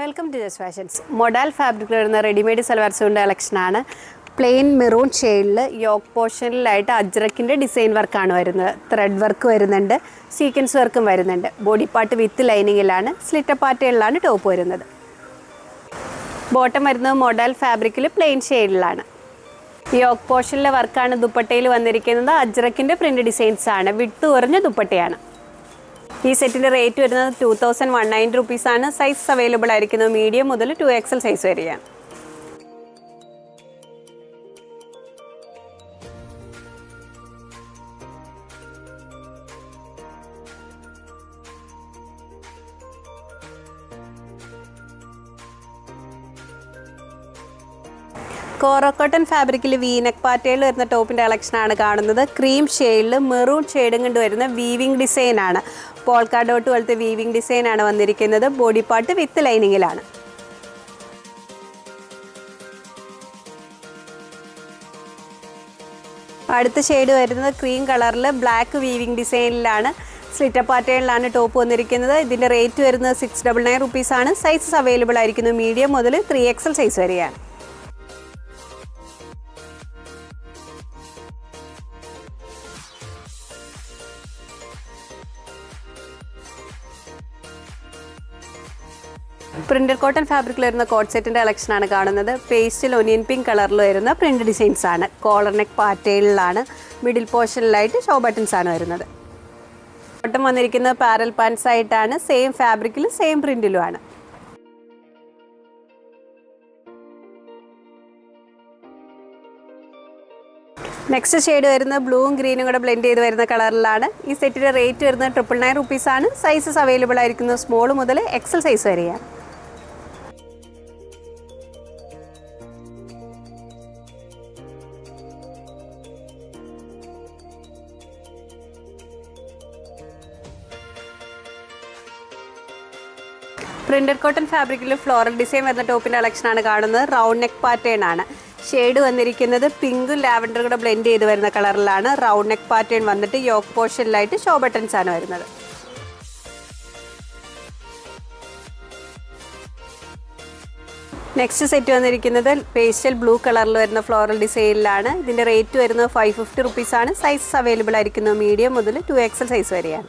Welcome to Jas fashions modal ഫാബ്രിക്കിൽ വരുന്ന readymade salwar കളക്ഷനാണ് പ്ലെയിൻ മെറൂൺ ഷെയ്ഡിൽ യോക്ക് പോർഷനിലായിട്ട് അജ്രക്കിന്റെ ഡിസൈൻ വർക്കാണ് വരുന്നത്. ത്രെഡ് വർക്ക് വരുന്നുണ്ട് സീക്വൻസ് വർക്കും വരുന്നുണ്ട്. ബോഡി പാർട്ട് വിത്ത് ലൈനിങ്ങിലാണ് സ്ലിറ്റർ പാറ്റേണിലാണ് ടോപ്പ് വരുന്നത്. ബോട്ടം വരുന്നത് മൊഡാൽ ഫാബ്രിക്കിൽ പ്ലെയിൻ ഷെയ്ഡിലാണ് യോക്ക് പോർഷനിലെ വർക്കാണ് ദുപ്പട്ടയിൽ വന്നിരിക്കുന്നത്. അജ്രക്കിന്റെ പ്രിന്റ് ഡിസൈൻസാണ് വിട്ട് കുറഞ്ഞ ദുപ്പട്ടയാണ്. ഈ സെറ്റിന്റെ റേറ്റ് വരുന്നത് ടു തൗസൻഡ് വൺ നയന്റി റുപ്പീസാണ് സൈസ് അവൈലബിൾ ആയിരിക്കുന്നത് മീഡിയം മുതൽ ടു എക്സൽ സൈസ് വരെയാണ്. കോറോക്കോട്ടൺ ഫാബ്രിക്കിൽ വീനക് പാറ്റേണിൽ വരുന്ന ടോപ്പിന്റെ കളക്ഷനാണ് കാണുന്നത്. ക്രീം ഷെയ്ഡിൽ മെറൂൺ ഷെയ്ഡും കൊണ്ട് വരുന്ന വീവിംഗ് ഡിസൈനാണ് പോൾക്കാ ഡോട്ട് പോലത്തെ വീവിംഗ് ഡിസൈനാണ് വന്നിരിക്കുന്നത്. ബോഡി പാർട്ട് വിത്ത് ലൈനിങ്ങിലാണ്. അടുത്ത ഷെയ്ഡ് വരുന്നത് ക്രീം കളറിൽ ബ്ലാക്ക് വീവിംഗ് ഡിസൈനിലാണ് സ്ലിറ്റർ പാറ്റേണിലാണ് ടോപ്പ് വന്നിരിക്കുന്നത്. ഇതിന്റെ റേറ്റ് വരുന്നത് സിക്സ് ഡബിൾ നയൻ റുപ്പീസാണ് സൈസസ് അവൈലബിൾ ആയിരിക്കുന്നു. മീഡിയം മുതൽ ത്രീ എക്സൽ സൈസ് വരെയാണ്. പ്രിന്റഡ് കോട്ടൺ ഫാബ്രിക്കിൽ വരുന്ന കോട്ട് സെറ്റിന്റെ കളക്ഷനാണ് കാണുന്നത്. പേസ്റ്റിൽ ഒനിയൻ പിങ്ക് കളറിൽ വരുന്ന പ്രിന്റ് ഡിസൈൻസ് ആണ്. കോളർ നെക്ക് പാറ്റേണിലാണ് മിഡിൽ പോർഷനിലായിട്ട് ഷോ ബട്ടൺസ് ആണ് വരുന്നത്. ബട്ടൺ വന്നിരിക്കുന്നത് പാരൽ പാൻസ് ആയിട്ടാണ്. സെയിം ഫാബ്രിക്കിലും സെയിം പ്രിന്റിലുമാണ് നെക്സ്റ്റ് ഷെയ്ഡ് വരുന്നത് ബ്ലൂവും ഗ്രീനും കൂടെ ബ്ലെൻഡ് ചെയ്ത് വരുന്ന കളറിലാണ് ഈ സെറ്റിന്റെ റേറ്റ് വരുന്നത് ട്രിപ്പിൾ നയൻ റുപ്പീസാണ് സൈസസ് അവൈലബിൾ ആയിരിക്കുന്നത് സ്മോൾ മുതൽ എക്സൽ സൈസ് വരെയാണ്. പ്രിന്റഡ് കോട്ടൺ ഫാബ്രിക്കിൽ ഫ്ലോറൽ ഡിസൈൻ വരുന്ന ടോപ്പിന്റെ കളക്ഷനാണ് കാണുന്നത്. റൗണ്ട് നെക്ക് പാറ്റേൺ ആണ്. ഷെയ്ഡ് വന്നിരിക്കുന്നത് പിങ്കും ലാവൻഡറും കൂടെ ബ്ലെൻഡ് ചെയ്ത് വരുന്ന കളറിലാണ് റൗണ്ട് നെക്ക് പാറ്റേൺ വന്നിട്ട് യോക്ക് പോർഷനിലായിട്ട് ഷോ ബട്ടൺസ് ആണ് വരുന്നത്. നെക്സ്റ്റ് സെറ്റ് വന്നിരിക്കുന്നത് പേസ്റ്റൽ ബ്ലൂ കളറിൽ വരുന്ന ഫ്ലോറൽ ഡിസൈനിലാണ് ഇതിന്റെ റേറ്റ് വരുന്നത് ഫൈവ് ഫിഫ്റ്റി റുപ്പീസാണ് സൈസ് അവൈലബിൾ ആയിരിക്കുന്നത് മീഡിയം മുതൽ ടു എക്സൽ സൈസ് വരെയാണ്.